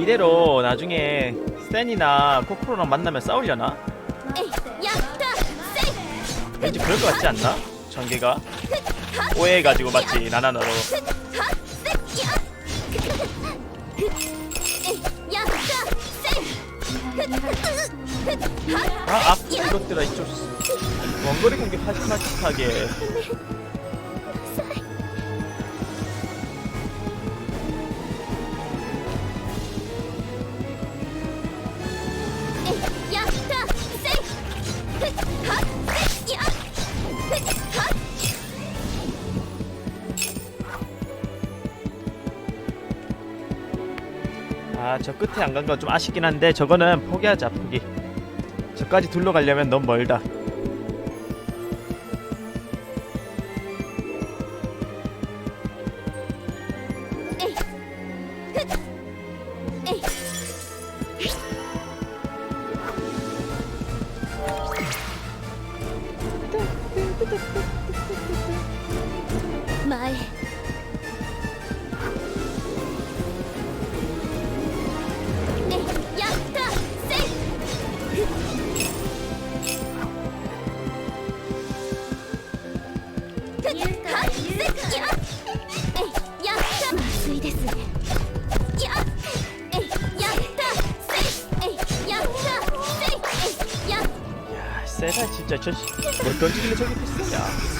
이대로 나중에 센이나 코코로랑 만나면 싸우려나? 왠지 그럴 것 같지 않나? 전개가 오해해가지고 맞지 나나나로 아 아픈 것들아 이쪽 원거리 공격 하지마 칙하게 아 저 끝에 안 간 건 좀 아쉽긴 한데 저거는 포기하자 포기. 저까지 둘러가려면 너무 멀다 세사 진짜. 저뭘 던지길래 저기 있었냐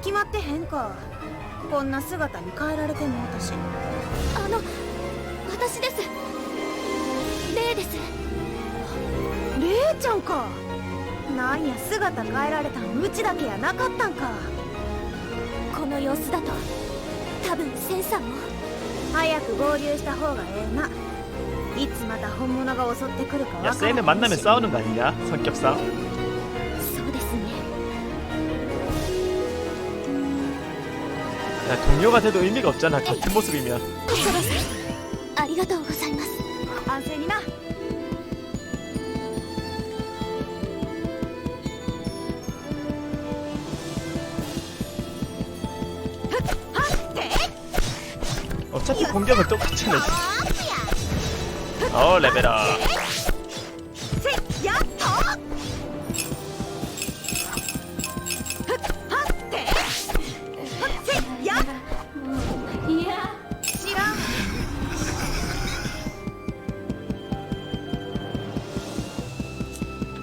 決まってへんかこんな姿に変えられてもうたしあの私ですレイですレイちゃんかなんや姿変えられたんうちだけやなかったんかこの様子だと多分センさんも早く合流した方がええないつまた本物が襲ってくるか 야 わから 세는 ん 만나면 し 싸우는 거 아니냐 성격상 야 동료가 돼도 의미가 없잖아 같은 모습이면 小沢さんありがとうございます安静になふっはって 어차피 공격은 똑같잖아 어 레벨업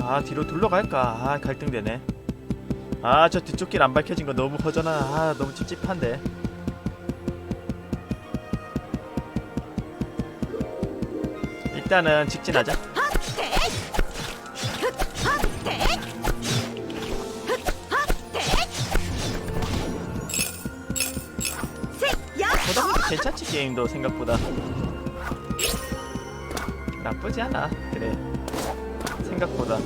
아 뒤로 둘러갈까? 아 갈등되네. 아 저 뒤쪽 길 안 밝혀진 거 너무 허전하 아 너무 찝찝한데. 일단은 직진하자. 보다 어, 괜찮지 게임도 생각보다. 나쁘지 않아 그래. 생각보다.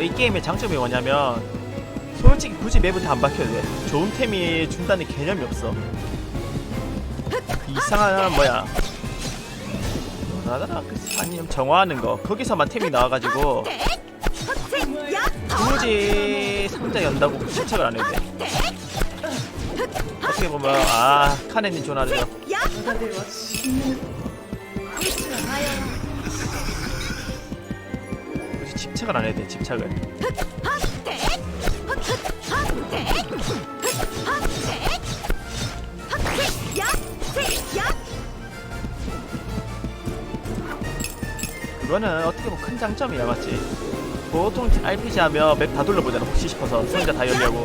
이 게임의 장점이 뭐냐면 솔직히 굳이 맵은 다 안 박혀도 돼. 좋은 템이 준다는 개념이 없어. 이상한 뭐야? 나나나 그 아니면 정화하는 거 거기서만 템이 나와가지고 굳이 상자 연다고 실책을 안 해도 돼. 어떻게 보면 아 카네님 조나르죠. 역시 집착을 안 해야 돼 집착을. 그거는 어떻게 보면 큰 장점이야 맞지? 보통 RPG 하면 맵다 돌려보잖아 혹시 싶어서 상자 다 열려고.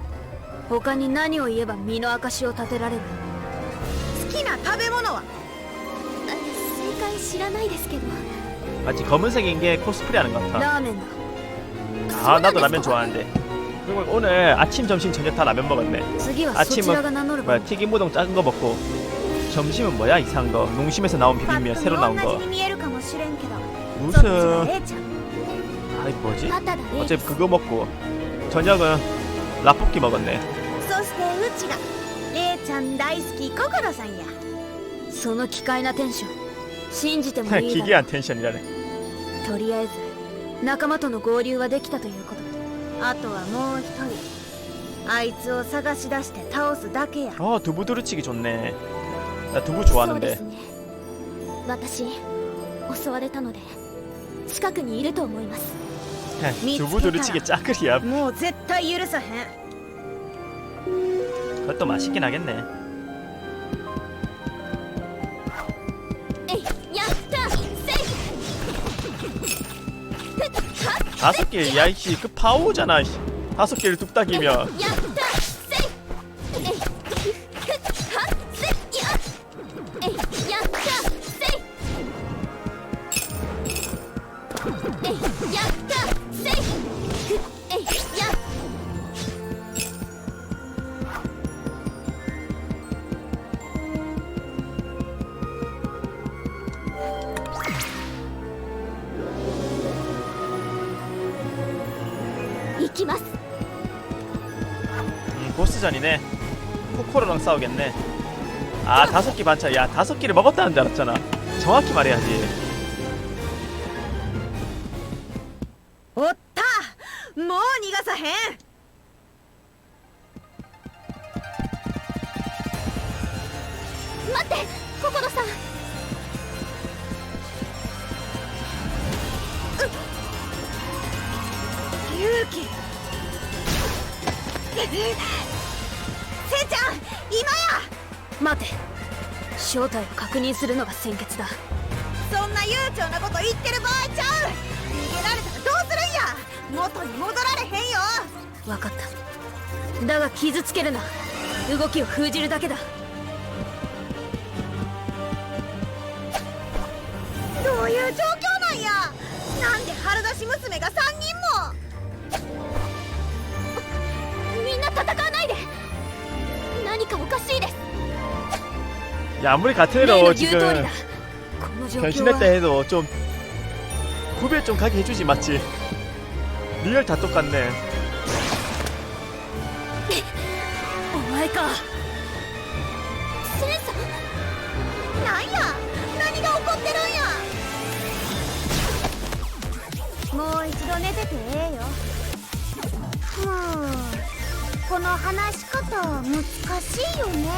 他に何を言えば身の証を立てられる好きな食べ物はあ正解知らないですけど 마치 검은색인 게 코스프레 하는 것 같아 ラーメンだ 아 나도 라면 좋아하는데 그리고 오늘 아침 점심 저녁 다 라면 먹었네 次はそちらが名乗る番 뭐야 튀김우동 작은 거 먹고 점심은 뭐야 이상한 거 농심에서 나온 パッ 비빔면 と 새로 見 나온 同 거 じに見えるかもしれんけどそっちが 무슨 レイちゃん 아이 뭐지 パタだね 어차피 그거 먹고 저녁은 라볶이 먹었네 そしてうちがレイちゃん大好き心さんやその奇怪なテンション信じてもいいだろ 기괴한 텐션이라네 とりあえず仲間との合流はできたということだあとはもう一人あいつを探し出して倒すだけや 어 두부 두루치기 좋네 나 두부 そうで 좋아하는데 すね私襲われたので近くにいると思います 두부 두루치기 짜글이야 もう絶対許さへん 그것도 맛있긴 하겠네. 다섯 개, 야 이씨, 그 파오잖아. 다섯 개를 뚝딱이면. 전이네 코코로랑 싸우겠네 아 다섯 끼 반찬 야 다섯 끼를 먹었다는 줄 알았잖아 정확히 말해야지 오타! 뭐 니가서 해! 맞대! 코코로상! 유키! 待て。正体を確認するのが先決だ。そんな悠長なこと言ってる場合ちゃう。逃げられたらどうするんや。元に戻られへんよ。分かった。だが傷つけるな。動きを封じるだけだ 야 아무리 같은 例の 애로 言う通りだ 지금 この状況 변신했다 は 해도 좀 구별 좀 가게 해주지 맞지 리얼 다 똑같네 お前かセンさんなんや何が起こってるんやもう一度寝ててええよもうこの話し方難しいよね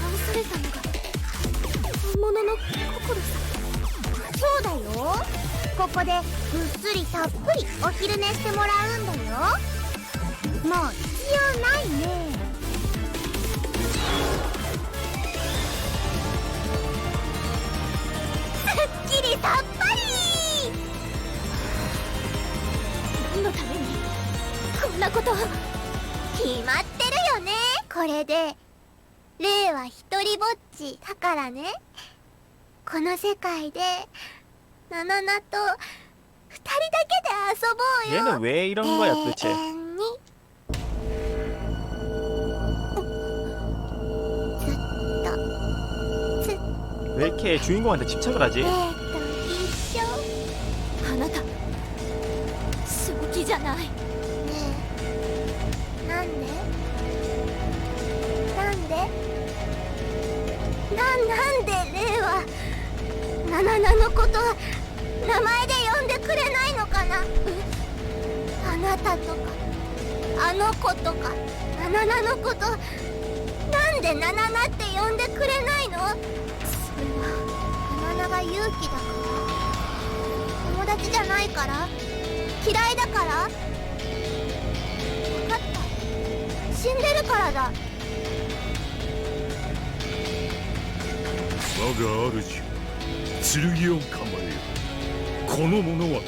倒されたのが 本物の心さそうだよ。ここでぐっすりたっぷりお昼寝してもらうんだよ。もう必要ないねすっきりさっぱり。のためにこんなこと。決まってるよね。これで。レイは一人ぼっちだからね。この世界でナナナと二人だけで遊ぼうよ 얘는 왜 이런 거야 도대체 永遠にずっとずっ 왜 이렇게 주인공한테 집착을 하지? レイと一緒あなた正気じゃない ナナナのこと名前で呼んでくれないのかな？あなたとかあの子とかナナナのことなんでナナナって呼んでくれないの？それはナナナが勇気だから。友達じゃないから。嫌いだから。分かった。死んでるからだ。我が主剣を構えよこの者は。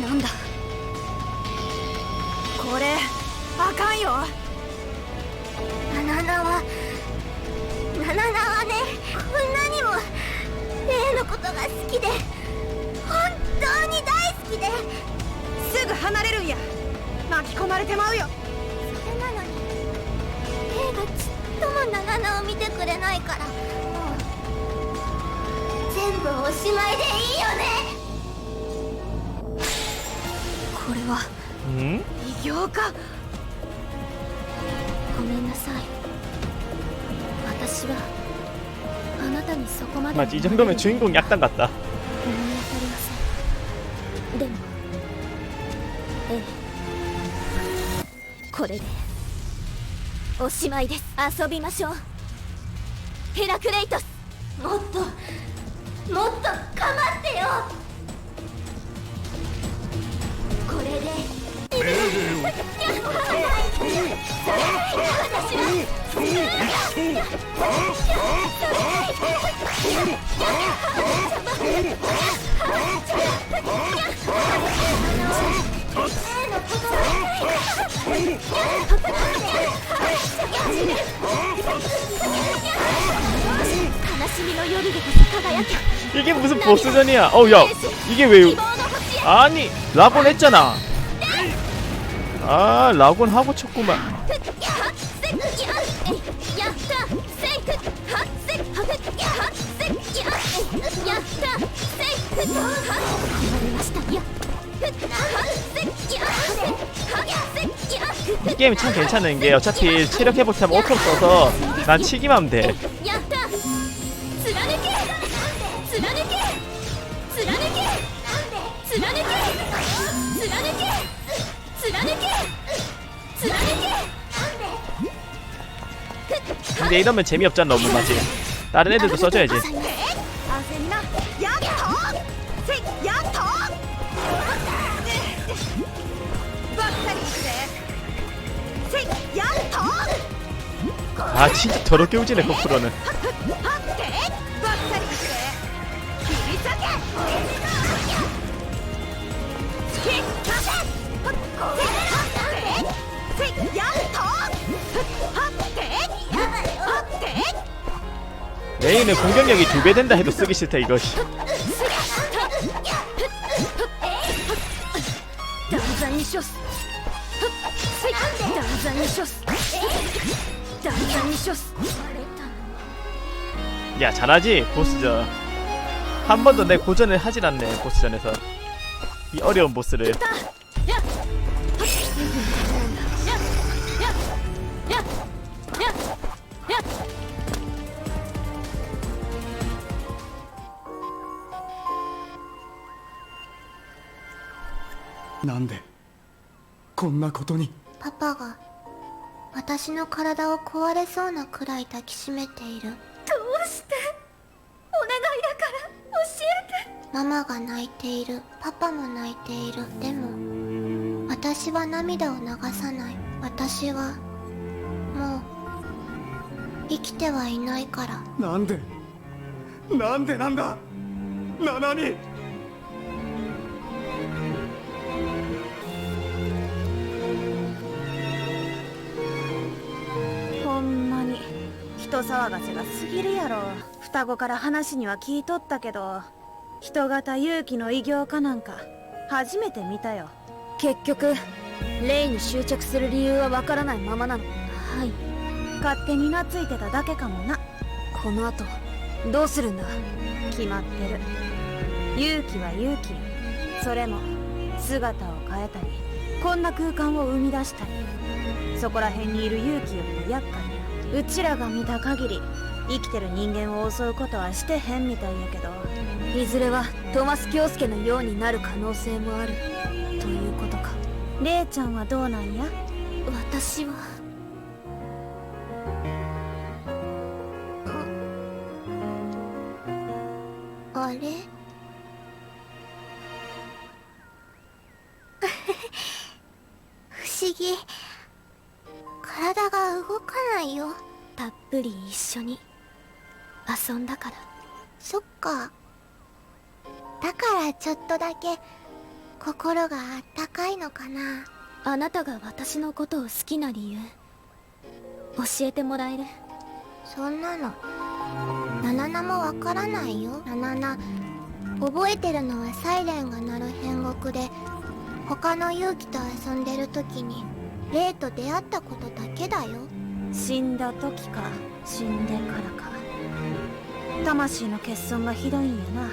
なんだ。これあかんよ。ナナナはナナナはねこんなにもレイのことが好きで本当に大好きで。すぐ離れるんや。巻き込まれてまうよっともナナナを見てくれないからもう全部おしまいでいいよねこれは 응? 異形かごめんなさい私はあなたにそこまで 맞지 이 정도면 주인공 약당 같다 思い当たりませんでもええこれで おしまいです。遊びましょう。ヘラクレイトス。もっともっと構ってよ。これで。悲しみの夜でこそ輝け 이게 무슨 보스전이야 어우야 이게 왜요? 아니 라곤 했잖아 아 라곤 하고 쳤구만 이 게임이 참 괜찮은 게 어차피 체력 회복하면 5초 써서 난 치기만 하면 돼. 근데 이러면 재미없잖아 너무 맞지? 다른 애들도 써줘야지. 아 진짜 저렇게 우지네 거프로는. 메인은 공격력이 두 배 된다 해도 쓰기 싫다 이것이. 罪に処す断罪に処す断罪に処す 야 잘하지 보스전 한 번도 내 고전을 하질 않네 보스전에서 이 어려운 보스를 なんでこんなことにパパが 私の体を壊れそうなくらい抱きしめている。どうして？お願いだから教えて。ママが泣いている。パパも泣いている。でも私は涙を流さない。私はもう生きてはいないから。なんで？なんでなんだ？ななに？騒がせが過ぎるやろ。双子から話には聞いとったけど人型勇気の偉業かなんか初めて見たよ。結局レイに執着する理由はわからないままなの。はい。勝手に懐いてただけかもな。この後どうするんだ？決まってる。勇気は勇気それも姿を変えたりこんな空間を生み出したり。そこら辺にいる勇気よりも厄介やうちらが見た限り生きてる人間を襲うことはしてへんみたいやけどいずれはトマス京介のようになる可能性もある。ということか。レイちゃんはどうなんや？私はたっぷり一緒に遊んだから。そっか。だからちょっとだけ心があったかいのかな。あなたが私のことを好きな理由教えてもらえる？そんなの。ナナナもわからないよ。ナナナ覚えてるのはサイレンが鳴る変国で他の勇気と遊んでる時にレイと出会ったことだけだよ死んだ時か死んでからか。魂の欠損がひどいんやな。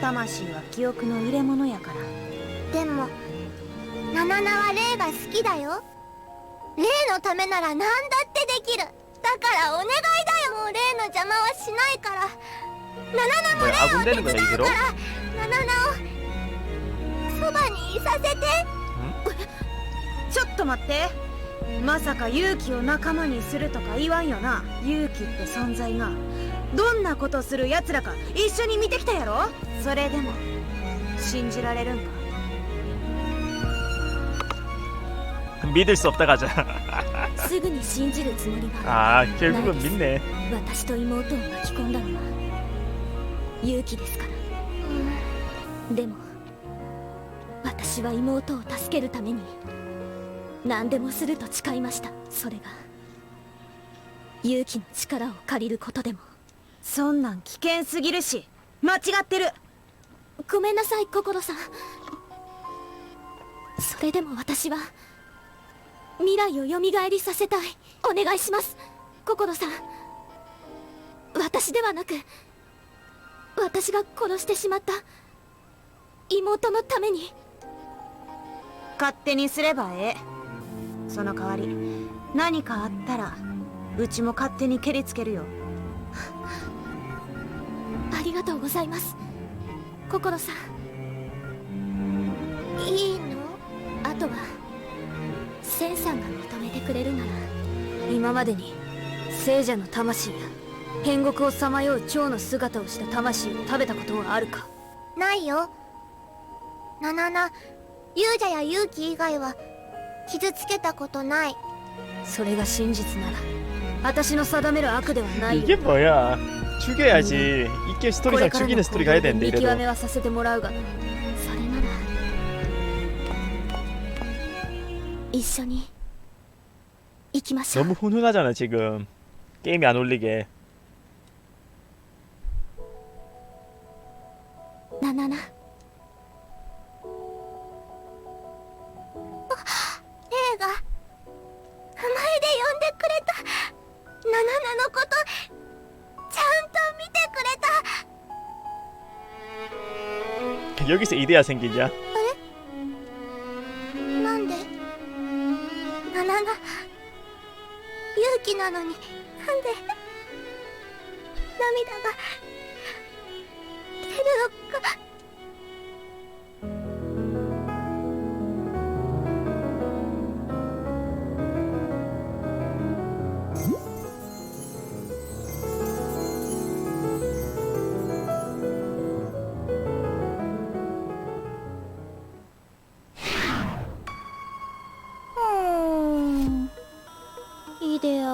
魂は記憶の入れ物やから。でもナナナはレイが好きだよ。レイのためなら何だってできる。だからお願いだよ。もうレイの邪魔はしないから。ナナナもレイを手伝うから。ナナナをそばにいさせて。ちょっと待って。まさか勇気を仲間にするとか言わんよな勇気って存在がどんなことする奴らか一緒に見てきたやろそれでも信じられるんか 믿을 수 없다 가자 すぐに信じるつもりは 아 결국은 믿네 私と妹を巻き込んだのは勇気ですからでも私は妹を助けるために 何でもすると誓いました。それが勇気の力を借りることでも。そんなん危険すぎるし。間違ってる。ごめんなさい心さん。それでも私は未来を蘇りさせたい。お願いします心さん。私ではなく私が殺してしまった妹のために。勝手にすればええその代わり何かあったらうちも勝手に蹴りつけるよ。ありがとうございます。心さん。いいの？あとはセンさんが認めてくれるなら。今までに聖者の魂や天国をさまよう蝶の姿をした魂を食べたことはあるか？ないよ。ナナナ勇者や勇気以外は傷つけたことないそれが真実なら私の定める悪ではないよ 이게 뭐야 죽여야지 이게 こ 스토리상 れからの 죽이는 行 스토리 動 가야 で 되는데 見極 이래도 めはさせてもらうがなそれなら一緒に行きましょう 너무 훈훈하잖아 지금 게임이 안 올리게 ナナナ 여기서 이데아 생기냐? なんでナナナ勇気なのになんで涙が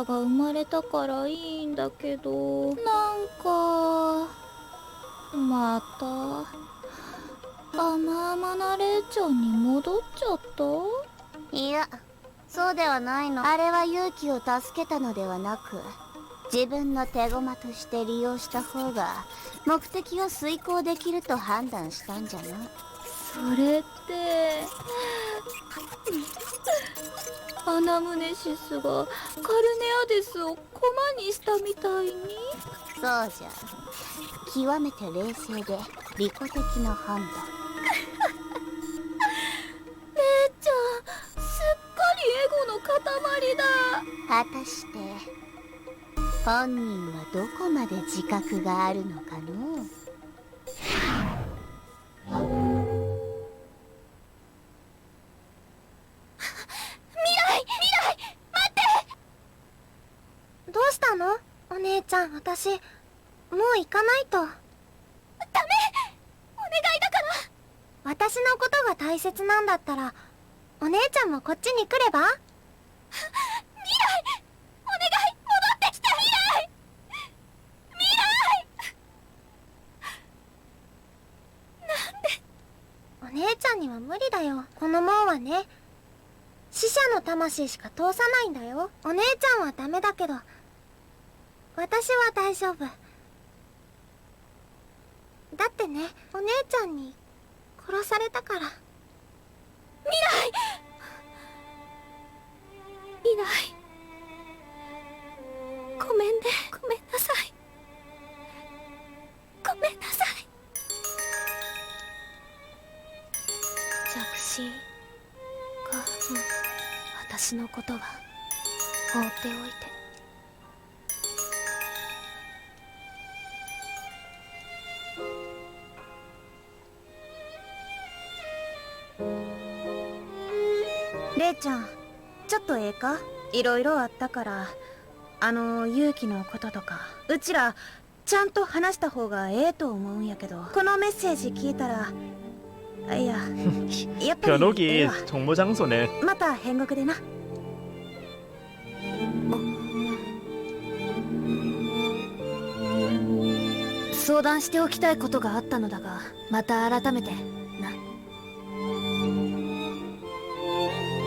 が生まれたからいいんだけど。なんかまた甘々なレイちゃんに戻っちゃった？いやそうではないの。あれは勇気を助けたのではなく自分の手駒として利用した方が目的を遂行できると判断したんじゃなそれってアナムネシスがカルネアデスを駒にしたみたいに。そうじゃ。極めて冷静で利己的な判断。姉ちゃんすっかりエゴの塊だ。果たして本人はどこまで自覚があるのかの？うかないと。ダメ。お願いだから。私のことが大切なんだったらお姉ちゃんもこっちに来れば？未来。お願い。戻ってきて未来。未来。なんで。お姉ちゃんには無理だよ。この門はね。死者の魂しか通さないんだよ。お姉ちゃんはダメだけど。私は大丈夫だってねお姉ちゃんに殺されたから。い。ない。ごめんね。ごめんなさい。ごめんなさい。着信か私のことは放っておいて。か？いろいろあったから。あの勇気のこととか。うちらちゃんと話した方がええと思うんやけど。このメッセージ聞いたらいや やっぱりええわ。また変国でな。相談しておきたいことがあったのだがまた改めて。